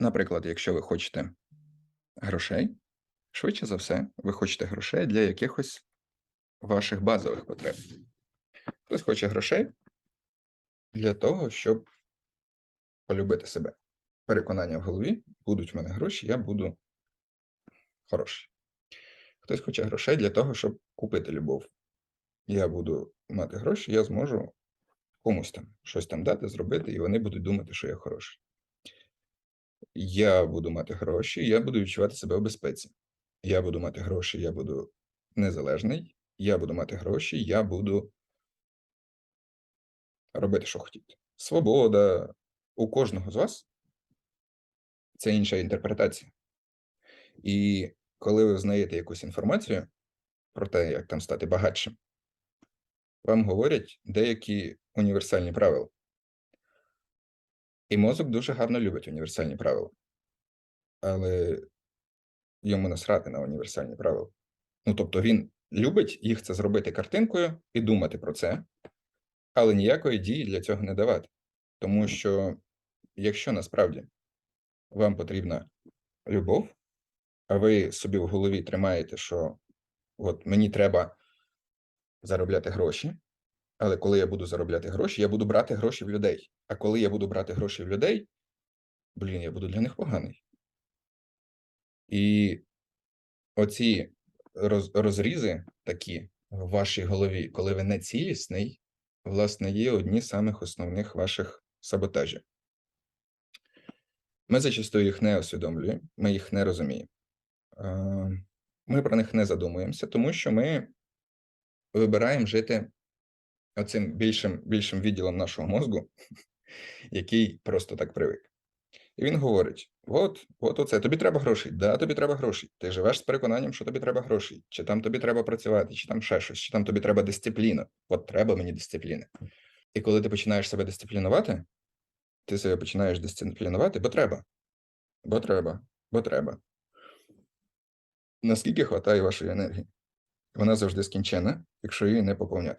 Наприклад, якщо ви хочете грошей, швидше за все, ви хочете грошей для якихось ваших базових потреб. Хтось хоче грошей для того, щоб полюбити себе. Переконання в голові: будуть в мене гроші, я буду хороший. Хтось хоче грошей для того, щоб купити любов. Я буду мати гроші, я зможу комусь там щось там дати, зробити, і вони будуть думати, що я хороший. Я буду мати гроші, я буду відчувати себе в безпеці. Я буду мати гроші, я буду незалежний. Я буду мати гроші, я буду робити, що хотіти. Свобода у кожного з вас це інша інтерпретація. І коли ви знаєте якусь інформацію про те, як там стати багатшим, вам говорять деякі універсальні правила. І мозок дуже гарно любить універсальні правила. Але йому насрати на універсальні правила. Ну, тобто він любить їх це зробити картинкою і думати про це, але ніякої дії для цього не давати. Тому що, якщо насправді вам потрібна любов, а ви собі в голові тримаєте, що от мені треба заробляти гроші, але коли я буду заробляти гроші, я буду брати гроші в людей. А коли я буду брати гроші в людей, блін, я буду для них поганий. І оці роз, розрізи такі в вашій голові, коли ви не цілісний, власне, є одні з самих основних ваших саботажів. Ми зачастую їх не усвідомлюємо, ми їх не розуміємо. Ми про них не задумуємося, тому що ми вибираємо жити оцим більшим, більшим відділом нашого мозку, який просто так привик. І він говорить: от, от оце, тобі треба грошей. Да, тобі треба грошей. Ти живеш з переконанням, що тобі треба грошей, чи там тобі треба працювати, чи там ще щось, чи там тобі треба дисципліна. От треба мені дисципліни. І коли ти починаєш себе дисциплінувати, ти себе починаєш дисциплінувати, бо треба. Бо треба, бо треба. Наскільки хватає вашої енергії? Вона завжди скінчена, якщо її не поповняти.